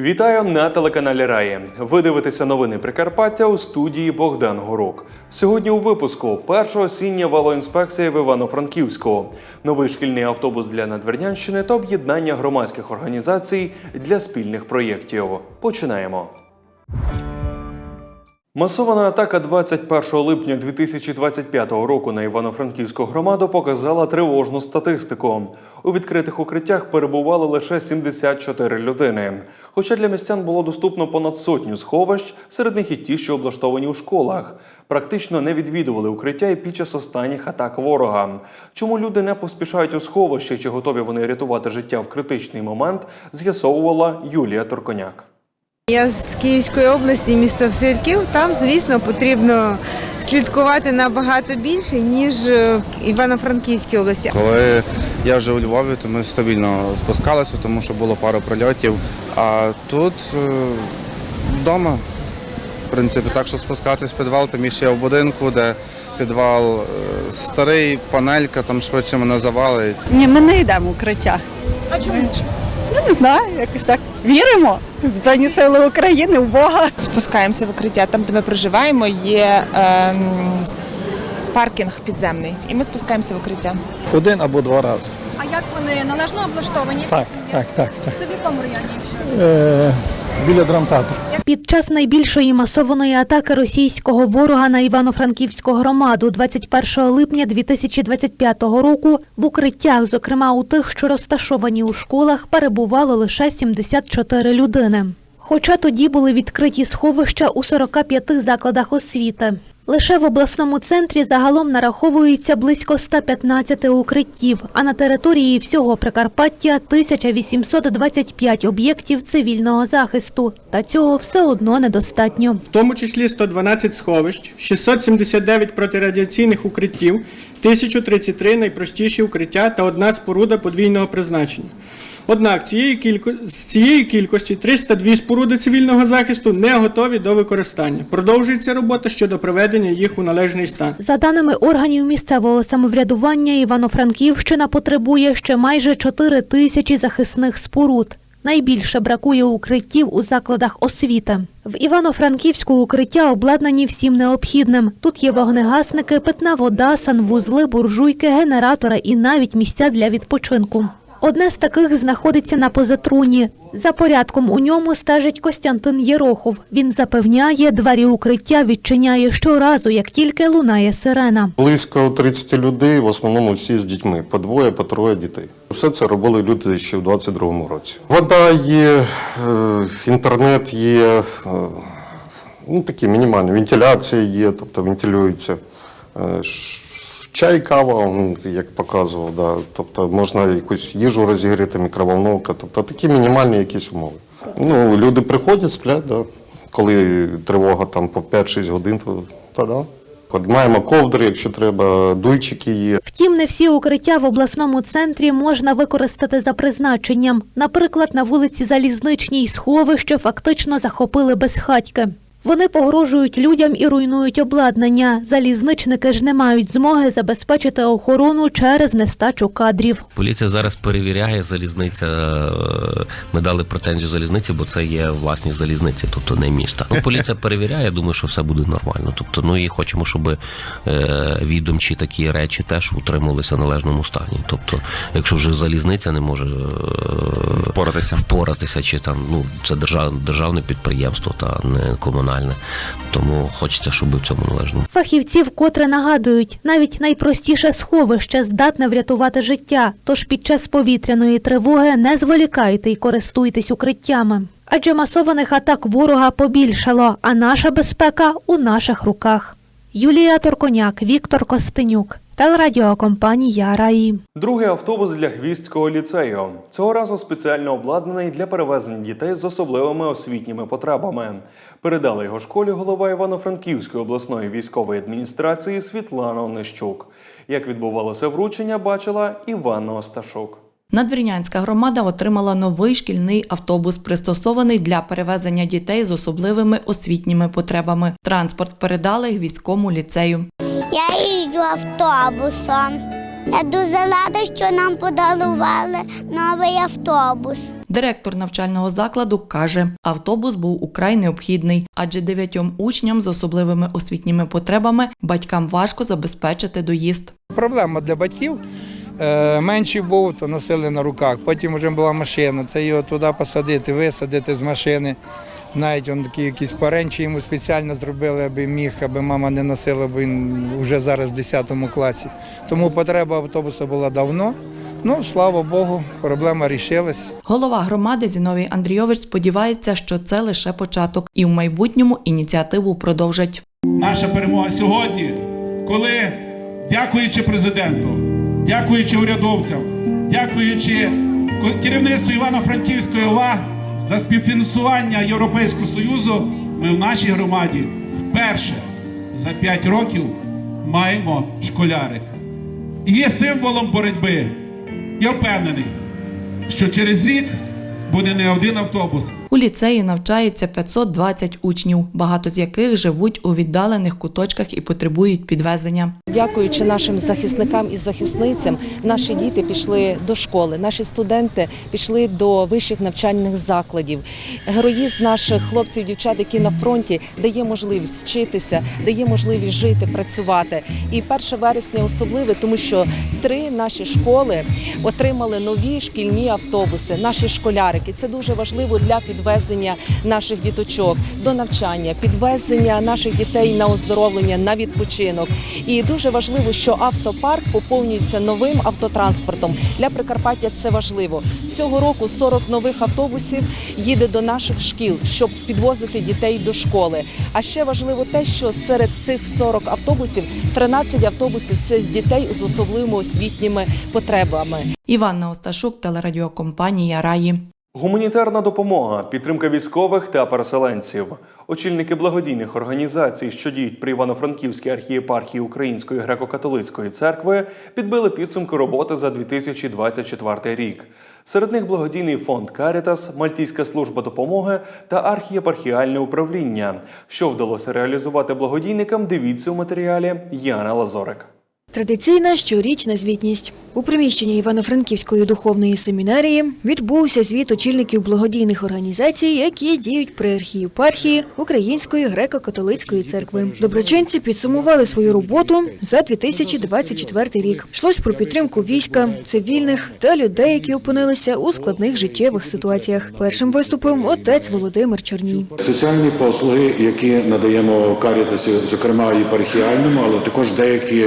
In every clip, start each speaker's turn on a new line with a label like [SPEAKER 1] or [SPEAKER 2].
[SPEAKER 1] Вітаю на телеканалі Раї. Ви дивитеся новини Прикарпаття у студії Богдан Горок. Сьогодні у випуску перша осіння валоінспекція в Івано-Франківську, новий шкільний автобус для Надвірнянщини та об'єднання громадських організацій для спільних проєктів. Починаємо. Масована атака 21 липня 2025 року на Івано-Франківську громаду показала тривожну статистику. У відкритих укриттях перебували лише 74 людини. Хоча для містян було доступно понад сотню сховищ, серед них і ті, що облаштовані у школах. Практично не відвідували укриття і під час останніх атак ворога. Чому люди не поспішають у сховище, чи готові вони рятувати життя в критичний момент, з'ясовувала Юлія Торконяк.
[SPEAKER 2] Я з Київської області, місто Всирків. Там, звісно, потрібно слідкувати набагато більше, ніж е, в Івано-Франківській області.
[SPEAKER 3] Коли я вже у Львові, то ми стабільно спускалися, тому що було пару прильотів. А тут е, вдома, в принципі, так що спускатись в підвал, тим я в будинку, де підвал е, старий, панелька, там швидше мене завалить.
[SPEAKER 4] Ні, ми не йдемо в укриття. А чому? Ну, не знаю, якось так віримо в Збройні Сили України, в Бога.
[SPEAKER 5] спускаємося в укриття. Там, де ми проживаємо, є ем, паркінг підземний, і ми спускаємося в укриття.
[SPEAKER 6] Один або два рази.
[SPEAKER 7] А як вони належно облаштовані?
[SPEAKER 6] Так, так, так, так.
[SPEAKER 7] Це в якому районі? Якщо
[SPEAKER 6] Е, біля драмтеатру.
[SPEAKER 8] Під час найбільшої масованої атаки російського ворога на Івано-Франківську громаду 21 липня 2025 року в укриттях, зокрема у тих, що розташовані у школах, перебувало лише 74 людини. Хоча тоді були відкриті сховища у 45 закладах освіти. Лише в обласному центрі загалом нараховується близько 115 укриттів, а на території всього Прикарпаття 1825 об'єктів цивільного захисту. Та цього все одно недостатньо.
[SPEAKER 9] в тому числі 112 сховищ, 679 протирадіаційних укриттів, 1033 найпростіші укриття та одна споруда подвійного призначення. Однак цієї кілько... з цієї кількості 302 споруди цивільного захисту не готові до використання. Продовжується робота щодо приведення їх у належний стан.
[SPEAKER 8] За даними органів місцевого самоврядування, Івано-Франківщина потребує ще майже 4 тисячі захисних споруд. Найбільше бракує укриттів у закладах освіти. В Івано-Франківську укриття обладнані всім необхідним. Тут є вогнегасники, питна вода, санвузли, буржуйки, генератори і навіть місця для відпочинку. Одне з таких знаходиться на позатруні. За порядком у ньому стежить Костянтин Єрохов. Він запевняє, двері укриття відчиняє щоразу, як тільки лунає сирена.
[SPEAKER 10] Близько 30 людей, в основному всі з дітьми, по двоє, по троє дітей. Все це робили люди ще в 22-му році. Вода є, е, інтернет є, е, ну такі мінімальні, вентиляція є, тобто вентилюється. Чай, кава, як показував, да. тобто можна якусь їжу розігріти, мікроволновка, тобто такі мінімальні якісь умови. Ну, люди приходять, сплять, да. коли тривога там по 5-6 годин, то, то да. От Маємо ковдри, якщо треба, дуйчики є.
[SPEAKER 8] Втім, не всі укриття в обласному центрі можна використати за призначенням. Наприклад, на вулиці Залізничній сховище фактично захопили безхатьки. Вони погрожують людям і руйнують обладнання. Залізничники ж не мають змоги забезпечити охорону через нестачу кадрів.
[SPEAKER 11] Поліція зараз перевіряє залізниця. е, Ми дали претензію залізниці, бо це є власність залізниці, тобто не міста. Ну, поліція перевіряє, я думаю, що все буде нормально. Тобто, ну і хочемо, щоб е, відомчі такі речі теж утримувалися в належному стані. Тобто, якщо вже залізниця не може е,
[SPEAKER 3] Впоратися.
[SPEAKER 11] впоратися, чи там ну це держав, державне підприємство та не комунальне, тому хочеться, щоб в цьому належному.
[SPEAKER 8] Фахівці вкотре нагадують, навіть найпростіше сховище здатне врятувати життя. Тож під час повітряної тривоги не зволікайте й користуйтесь укриттями. Адже масованих атак ворога побільшало, а наша безпека у наших руках. Юлія Торконяк, Віктор Костенюк, телерадіокомпанія Раї.
[SPEAKER 1] Другий автобус для Гвіздського ліцею. Цього разу спеціально обладнаний для перевезення дітей з особливими освітніми потребами. Передала його школі голова Івано-Франківської обласної військової адміністрації Світлана Онищук. Як відбувалося вручення, бачила Іванна Осташук.
[SPEAKER 12] Надвірнянська громада отримала новий шкільний автобус, пристосований для перевезення дітей з особливими освітніми потребами. Транспорт передали військовому ліцею.
[SPEAKER 7] Я автобусом. Я дуже рада, що нам подарували новий автобус.
[SPEAKER 12] Директор навчального закладу каже, автобус був украй необхідний, адже дев'ятьом учням з особливими освітніми потребами батькам важко забезпечити доїзд.
[SPEAKER 6] Проблема для батьків. Е, Менший був, то носили на руках. Потім вже була машина. Це його туди посадити, висадити з машини. Навіть он такі якісь паренчі йому спеціально зробили, аби міг, аби мама не носила, бо він вже зараз в 10 класі. Тому потреба автобуса була давно. Ну, слава Богу, проблема рішилась.
[SPEAKER 12] Голова громади Зіновій Андрійович сподівається, що це лише початок, і в майбутньому ініціативу продовжать.
[SPEAKER 13] Наша перемога сьогодні, коли, дякуючи президенту, дякуючи урядовцям, дякуючи керівництву Івано-Франківської ОВА за співфінансування Європейського Союзу, ми в нашій громаді вперше за 5 років маємо школярик. І є символом боротьби. Я впевнений, що через рік буде не один автобус,
[SPEAKER 12] У ліцеї навчається 520 учнів, багато з яких живуть у віддалених куточках і потребують підвезення.
[SPEAKER 14] Дякуючи нашим захисникам і захисницям, наші діти пішли до школи, наші студенти пішли до вищих навчальних закладів. Героїзм наших хлопців, дівчат, які на фронті, дає можливість вчитися, дає можливість жити, працювати. І 1 вересня особливе, тому що три наші школи отримали нові шкільні автобуси, наші школярики. Це дуже важливо для підвезення наших діточок до навчання, підвезення наших дітей на оздоровлення, на відпочинок. І дуже важливо, що автопарк поповнюється новим автотранспортом. Для Прикарпаття це важливо. Цього року 40 нових автобусів їде до наших шкіл, щоб підвозити дітей до школи. А ще важливо те, що серед цих 40 автобусів 13 автобусів це з дітей з особливими освітніми потребами.
[SPEAKER 12] Іванна Осташук, телерадіокомпанія Раї.
[SPEAKER 1] Гуманітарна допомога, підтримка військових та переселенців. Очільники благодійних організацій, що діють при Івано-Франківській архієпархії Української греко-католицької церкви, підбили підсумки роботи за 2024 рік. Серед них благодійний фонд Карітас, Мальтійська служба допомоги та архієпархіальне управління. Що вдалося реалізувати благодійникам? Дивіться у матеріалі Яна Лазорик.
[SPEAKER 15] Традиційна щорічна звітність у приміщенні Івано-Франківської духовної семінарії відбувся звіт очільників благодійних організацій, які діють при архієпархії Української греко-католицької церкви. Доброчинці підсумували свою роботу за 2024 рік. Йшлось про підтримку війська, цивільних та людей, які опинилися у складних життєвих ситуаціях. Першим виступив отець Володимир Чорній.
[SPEAKER 16] Соціальні послуги, які надаємо карітасі, зокрема єпархіальному, але також деякі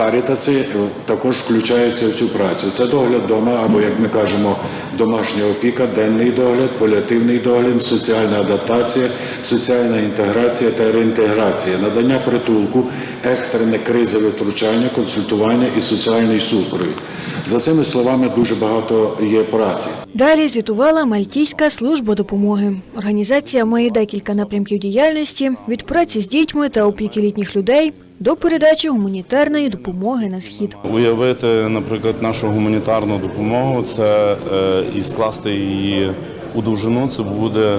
[SPEAKER 16] карітаси е, також включаються в цю працю. Це догляд дома, або як ми кажемо, домашня опіка, денний догляд, паліативний догляд, соціальна адаптація, соціальна інтеграція та реінтеграція, надання притулку, екстрене кризове втручання, консультування і соціальний супровід. За цими словами дуже багато є праці.
[SPEAKER 15] Далі звітувала Мальтійська служба допомоги. Організація має декілька напрямків діяльності від праці з дітьми та опіки літніх людей до передачі гуманітарної допомоги на схід.
[SPEAKER 3] Уявити, наприклад, нашу гуманітарну допомогу, це е, і скласти її у довжину, це буде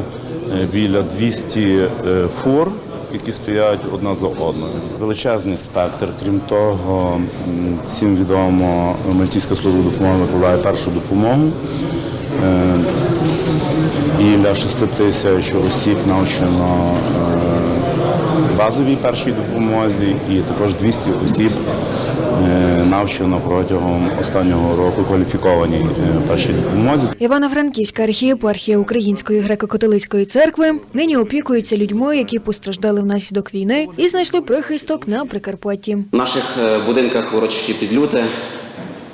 [SPEAKER 3] е, біля 200 е, фур, які стоять одна за одною. Величезний спектр. Крім того, всім відомо, Мальтійська служба допомоги викладає першу допомогу. Біля 6 тисяч осіб навчено базовій першій допомозі і також 200 осіб е, навчено протягом останнього року кваліфікованій е, першій допомозі.
[SPEAKER 15] Івано-Франківська архієпархія Української греко-католицької церкви нині опікується людьми, які постраждали внаслідок війни і знайшли прихисток на Прикарпатті.
[SPEAKER 17] В наших е, будинках урочищі підлюти,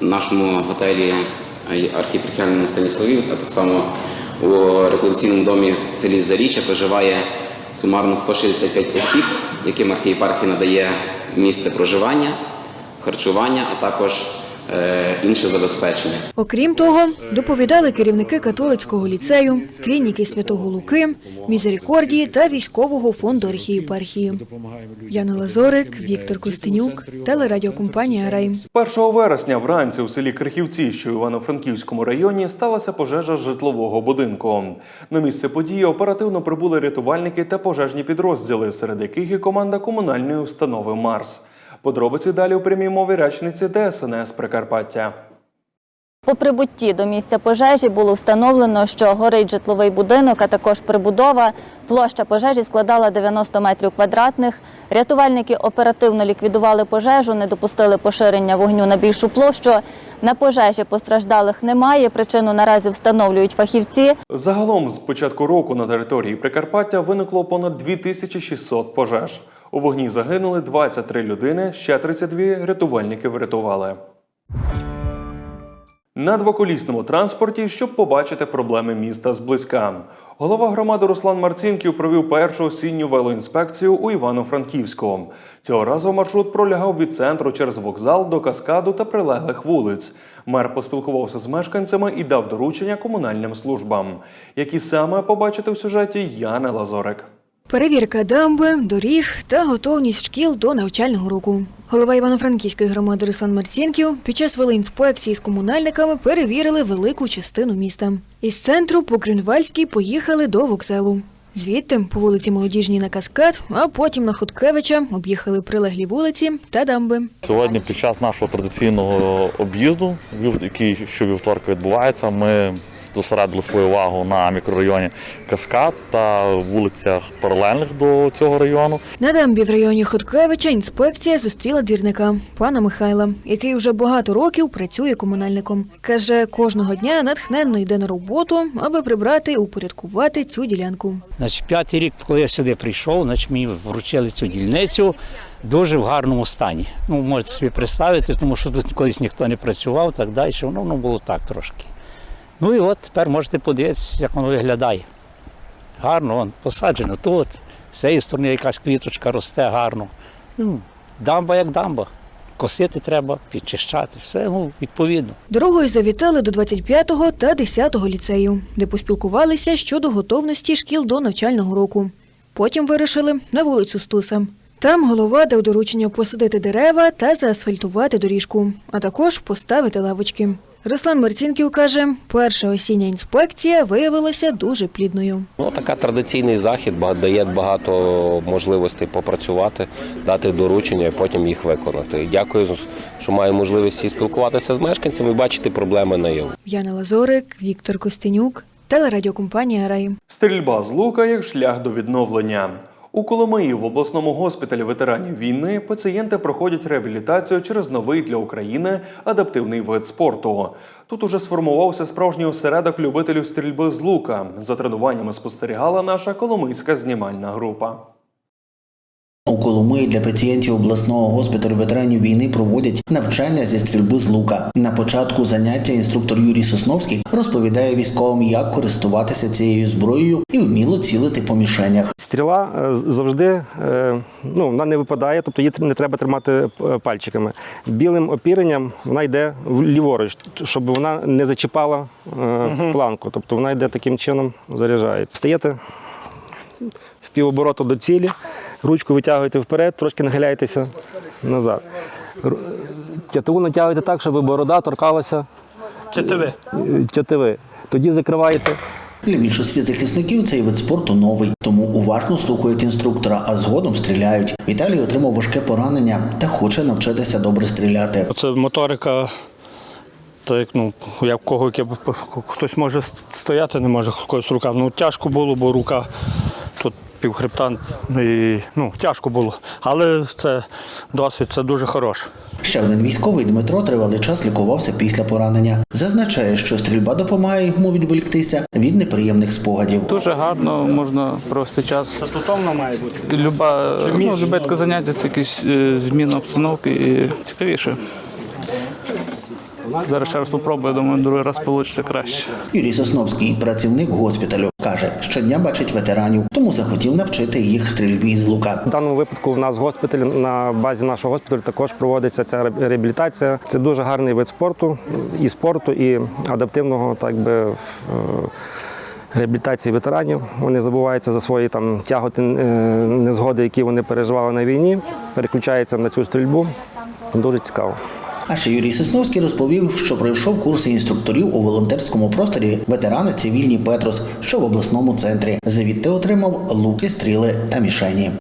[SPEAKER 17] в нашому готелі архіпархіальному Станіславі, а так само у рекреаційному домі в селі Заріччя проживає сумарно 165 осіб, яким архієпархія надає місце проживання, харчування, а також інше забезпечення.
[SPEAKER 15] Окрім того, доповідали керівники католицького ліцею, клініки Святого Луки, Мізерикордії та військового фонду архієпархії. Яна Лазорик, Віктор Костенюк, телерадіокомпанія Рай.
[SPEAKER 1] 1 вересня вранці у селі Крихівці, що в Івано-Франківському районі, сталася пожежа житлового будинку. На місце події оперативно прибули рятувальники та пожежні підрозділи, серед яких і команда комунальної установи Марс. Подробиці далі у прямій мові речниці ДСНС Прикарпаття.
[SPEAKER 18] По прибутті до місця пожежі було встановлено, що горить житловий будинок, а також прибудова. Площа пожежі складала 90 метрів квадратних. Рятувальники оперативно ліквідували пожежу, не допустили поширення вогню на більшу площу. На пожежі постраждалих немає. Причину наразі встановлюють фахівці.
[SPEAKER 1] Загалом з початку року на території Прикарпаття виникло понад 2600 пожеж. У вогні загинули 23 людини, ще 32 рятувальники врятували. На двоколісному транспорті, щоб побачити проблеми міста зблизька. Голова громади Руслан Марцінків провів першу осінню велоінспекцію у Івано-Франківську. Цього разу маршрут пролягав від центру через вокзал до каскаду та прилеглих вулиць. Мер поспілкувався з мешканцями і дав доручення комунальним службам. Які саме побачити в сюжеті Яна Лазорик.
[SPEAKER 15] Перевірка дамби, доріг та готовність шкіл до навчального року. Голова Івано-Франківської громади Руслан Марцінків під час велоінспекції з комунальниками перевірили велику частину міста. Із центру по Грюнвальській поїхали до вокзалу. Звідти по вулиці Молодіжній на Каскад, а потім на Хоткевича об'їхали прилеглі вулиці та дамби.
[SPEAKER 19] Сьогодні під час нашого традиційного об'їзду, який щовівторка відбувається, ми зосередили свою увагу на мікрорайоні Каскад та вулицях паралельних до цього району.
[SPEAKER 15] На дамбі в районі Хоткевича інспекція зустріла двірника пана Михайла, який вже багато років працює комунальником. Каже, кожного дня натхненно йде на роботу, аби прибрати і упорядкувати цю ділянку.
[SPEAKER 20] Значить, п'ятий рік, коли я сюди прийшов, значить, мені вручили цю дільницю дуже в гарному стані. Ну, можете собі представити, тому що тут колись ніхто не працював, так далі. Воно, воно було так трошки. Ну і от тепер можете подивитися, як воно виглядає. Гарно, вон, посаджено тут. З цієї сторони якась квіточка росте гарно. Ну, дамба як дамба. Косити треба, підчищати, все ну, відповідно.
[SPEAKER 15] Дорогою завітали до 25-го та 10-го ліцею, де поспілкувалися щодо готовності шкіл до навчального року. Потім вирушили на вулицю Стуса. Там голова дав доручення посадити дерева та заасфальтувати доріжку, а також поставити лавочки. Руслан Марцінків каже, перша осіння інспекція виявилася дуже плідною.
[SPEAKER 11] Ну, така традиційний захід дає багато можливостей попрацювати, дати доручення і потім їх виконати. Дякую, що маю можливість і спілкуватися з мешканцями і бачити проблеми наяву.
[SPEAKER 15] Яна Лазорик, Віктор Костенюк, телерадіокомпанія Рай.
[SPEAKER 1] Стрільба з лука як шлях до відновлення. У Коломиї в обласному госпіталі ветеранів війни пацієнти проходять реабілітацію через новий для України адаптивний вид спорту. Тут уже сформувався справжній осередок любителів стрільби з лука. За тренуваннями спостерігала наша коломийська знімальна група.
[SPEAKER 21] У Коломиї для пацієнтів обласного госпіталю ветеранів війни проводять навчання зі стрільби з лука. На початку заняття інструктор Юрій Сосновський розповідає військовим, як користуватися цією зброєю і вміло цілити по мішенях.
[SPEAKER 22] Стріла е, завжди е, ну, вона не випадає, тобто її не треба тримати е, пальчиками. Білим опіренням вона йде в- ліворуч, щоб вона не зачіпала планку. Тобто вона йде таким чином, заряджається. Стаєте в півобороту до цілі, ручку витягуєте вперед, трошки нахиляєтеся назад. Тятиву натягуєте так, щоб борода торкалася тятиви. тятиви. Тоді закриваєте.
[SPEAKER 21] Для більшості захисників цей вид спорту новий, тому уважно слухають інструктора, а згодом стріляють. Віталій отримав важке поранення та хоче навчитися добре стріляти.
[SPEAKER 23] Це моторика, так як ну, як в кого хтось може стояти, не може когось рука. Ну тяжко було, бо рука півхребта і ну, тяжко було. Але це досвід, це дуже хороше.
[SPEAKER 21] Ще один військовий Дмитро тривалий час лікувався після поранення. Зазначає, що стрільба допомагає йому відволіктися від неприємних спогадів.
[SPEAKER 24] Дуже гарно можна провести час.
[SPEAKER 22] Статутовно має бути.
[SPEAKER 24] Люба, ну, любе таке заняття це якась е, зміна обстановки і цікавіше. Зараз ще раз спробую, думаю, другий раз вийде краще.
[SPEAKER 21] Юрій Сосновський, працівник госпіталю, каже, щодня бачить ветеранів, тому захотів навчити їх стрільбі з лука.
[SPEAKER 22] В даному випадку в нас в госпіталі на базі нашого госпіталю також проводиться ця реабілітація. Це дуже гарний вид спорту, і спорту, і адаптивного, так би. е, Реабілітації ветеранів вони забуваються за свої там тяготи, е, незгоди, які вони переживали на війні, переключаються на цю стрільбу. Дуже цікаво.
[SPEAKER 21] А ще Юрій Сосновський розповів, що пройшов курси інструкторів у волонтерському просторі ветерани цивільні Петрос, що в обласному центрі. Звідти отримав луки, стріли та мішені.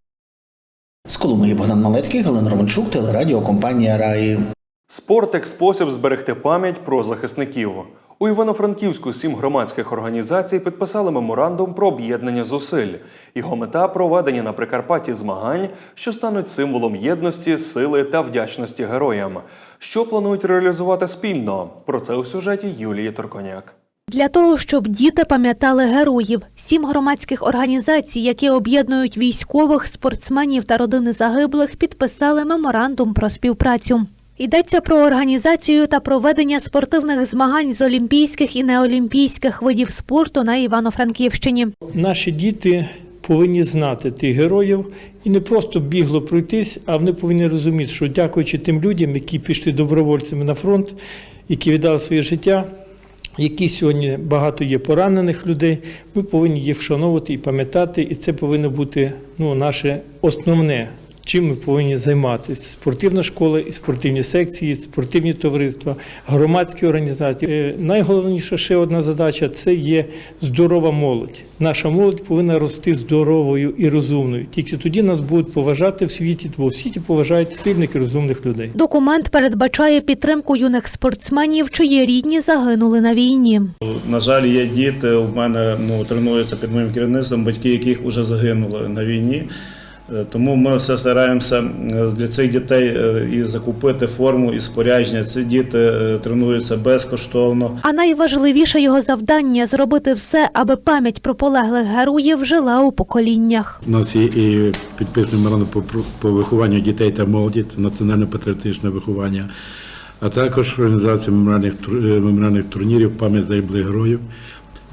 [SPEAKER 21] З Коломиї Богдан Малецький, Галина Романчук, телерадіокомпанія Раї.
[SPEAKER 1] Спорт як спосіб зберегти пам'ять про захисників. У Івано-Франківську сім громадських організацій підписали меморандум про об'єднання зусиль. Його мета проведення на Прикарпатті змагань, що стануть символом єдності, сили та вдячності героям. Що планують реалізувати спільно? Про це у сюжеті Юлії Торконяк.
[SPEAKER 8] Для того, щоб діти пам'ятали героїв, сім громадських організацій, які об'єднують військових, спортсменів та родини загиблих, підписали меморандум про співпрацю. Йдеться про організацію та проведення спортивних змагань з олімпійських і неолімпійських видів спорту на Івано-Франківщині.
[SPEAKER 25] Наші діти повинні знати тих героїв і не просто бігло пройтись, а вони повинні розуміти, що дякуючи тим людям, які пішли добровольцями на фронт, які віддали своє життя, які сьогодні багато є поранених людей, ми повинні їх вшановувати і пам'ятати, і це повинно бути ну, наше основне. Чим ми повинні займатися? Спортивна школа, і спортивні секції, спортивні товариства, громадські організації. Е, Найголовніша ще одна задача це є здорова молодь. Наша молодь повинна рости здоровою і розумною. Тільки тоді нас будуть поважати в світі, бо в світі поважають сильних і розумних людей.
[SPEAKER 8] Документ передбачає підтримку юних спортсменів, чиї рідні загинули на війні.
[SPEAKER 26] На жаль, є діти. У мене ну тренуються під моїм керівництвом, батьки яких вже загинули на війні. Е, Тому ми все стараємося е, для цих дітей е, і закупити форму і спорядження. Ці діти тренуються безкоштовно.
[SPEAKER 8] А найважливіше його завдання зробити все, аби пам'ять про полеглих героїв жила у поколіннях.
[SPEAKER 27] У нас є і підписаний меморандум по, по вихованню дітей та молоді, це національно-патріотичне виховання, а також організація меморіальних, тур- е, турнірів пам'ять загиблих героїв,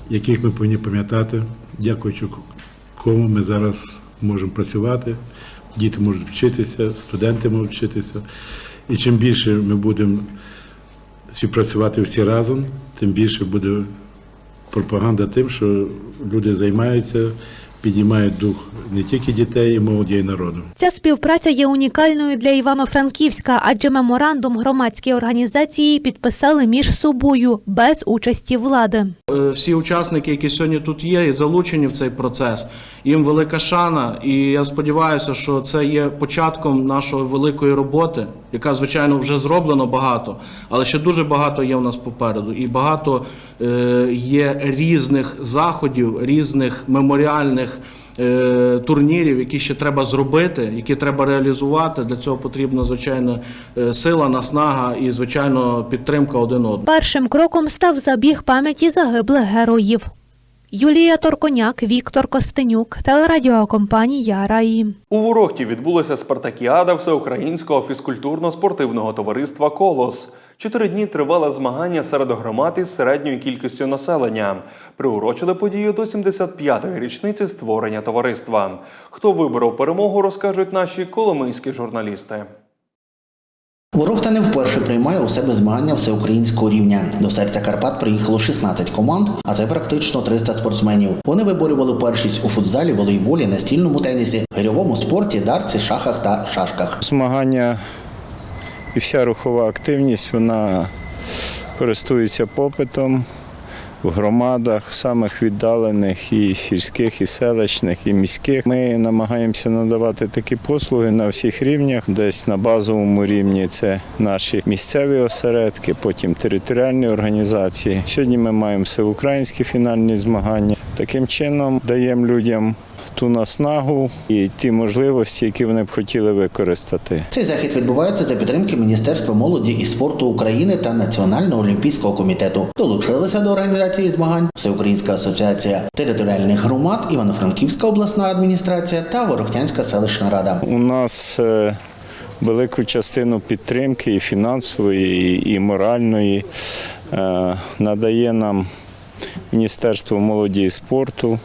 [SPEAKER 27] яких ми повинні пам'ятати, дякуючи кому ми зараз можемо працювати. Діти можуть вчитися, студенти можуть вчитися. І чим більше ми будемо співпрацювати всі разом, тим більше буде пропаганда тим, що люди займаються, піднімають дух не тільки дітей, і молоді, й народу.
[SPEAKER 8] Ця співпраця є унікальною для Івано-Франківська, адже меморандум громадські організації підписали між собою без участі влади.
[SPEAKER 28] Е, Всі учасники, які сьогодні тут є, і залучені в цей процес. Їм велика шана, і я сподіваюся, що це є початком нашої великої роботи, яка звичайно вже зроблено багато, але ще дуже багато є у нас попереду. І багато е, є різних заходів, різних меморіальних. е, Турнірів, які ще треба зробити, які треба реалізувати. Для цього потрібна звичайно е, сила, наснага і звичайно підтримка один одного.
[SPEAKER 8] Першим кроком став забіг пам'яті загиблих героїв. Юлія Торконяк, Віктор Костенюк, телерадіокомпанія Раї.
[SPEAKER 1] У Ворохті відбулася спартакіада всеукраїнського фізкультурно-спортивного товариства Колос. Чотири дні тривали змагання серед громад із середньою кількістю населення. Приурочили подію до 75-ї річниці створення товариства. Хто виборов перемогу, розкажуть наші коломийські журналісти.
[SPEAKER 21] Ворохта не вперше приймає у себе змагання всеукраїнського рівня. До серця Карпат приїхало 16 команд, а це практично 300 спортсменів. Вони виборювали першість у футзалі, волейболі, настільному тенісі, гирьовому спорті, дарці, шахах та шашках.
[SPEAKER 29] Змагання і вся рухова активність вона користується попитом в громадах, самих віддалених і сільських, і селищних, і міських. Ми намагаємося надавати такі послуги на всіх рівнях. Десь на базовому рівні це наші місцеві осередки, потім територіальні організації. Сьогодні ми маємо всеукраїнські фінальні змагання. Таким чином даємо людям ту наснагу і ті можливості, які вони б хотіли використати.
[SPEAKER 21] Цей захід відбувається за підтримки Міністерства молоді і спорту України та Національного олімпійського комітету. Долучилися до організації змагань Всеукраїнська асоціація територіальних громад, Івано-Франківська обласна адміністрація та Ворохтянська селищна рада.
[SPEAKER 29] У нас е, велику частину підтримки і фінансової, і- моральної е, надає нам Міністерство молоді і спорту.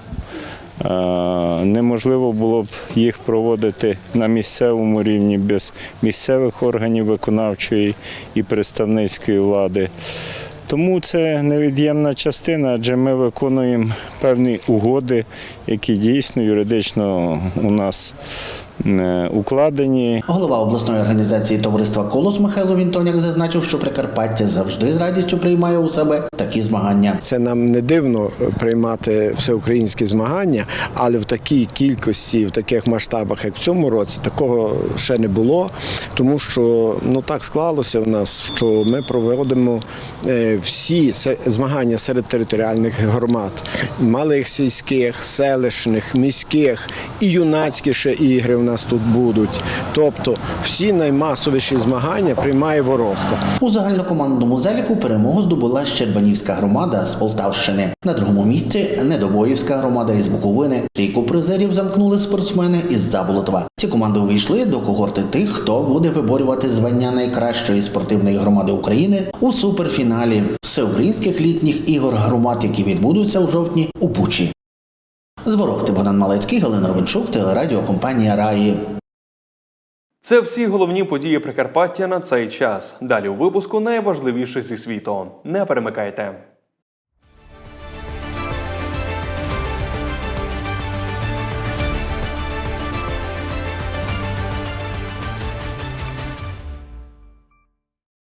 [SPEAKER 29] Е, Неможливо було б їх проводити на місцевому рівні без місцевих органів виконавчої і представницької влади. Тому це невід'ємна частина, адже ми виконуємо певні угоди, які дійсно юридично у нас укладені.
[SPEAKER 21] Голова обласної організації товариства Колос Михайло Вінтоняк зазначив, що Прикарпаття завжди з радістю приймає у себе такі змагання.
[SPEAKER 30] Це нам не дивно е, приймати всеукраїнські змагання, але в такій кількості, в таких масштабах, як в цьому році, такого ще не було, тому що ну так склалося в нас, що ми проводимо е, всі змагання серед територіальних громад, малих сільських, селищних, міських і юнацькі ще ігри в нас тут будуть. Тобто всі наймасовіші змагання приймає Ворохта.
[SPEAKER 21] У загальнокомандному заліку перемогу здобула Щербанівська громада з Полтавщини. На другому місці Недобоївська громада із Буковини. Трійку призерів замкнули спортсмени із Заболотова. Ці команди увійшли до когорти тих, хто буде виборювати звання найкращої спортивної громади України у суперфіналі всеукраїнських літніх ігор громад, які відбудуться у жовтні у Бучі. З Ворогти Богдан Малецький, Галина Ровенчук, телерадіокомпанія Раї.
[SPEAKER 1] Це всі головні події Прикарпаття на цей час. Далі у випуску найважливіше зі світу. Не перемикайте.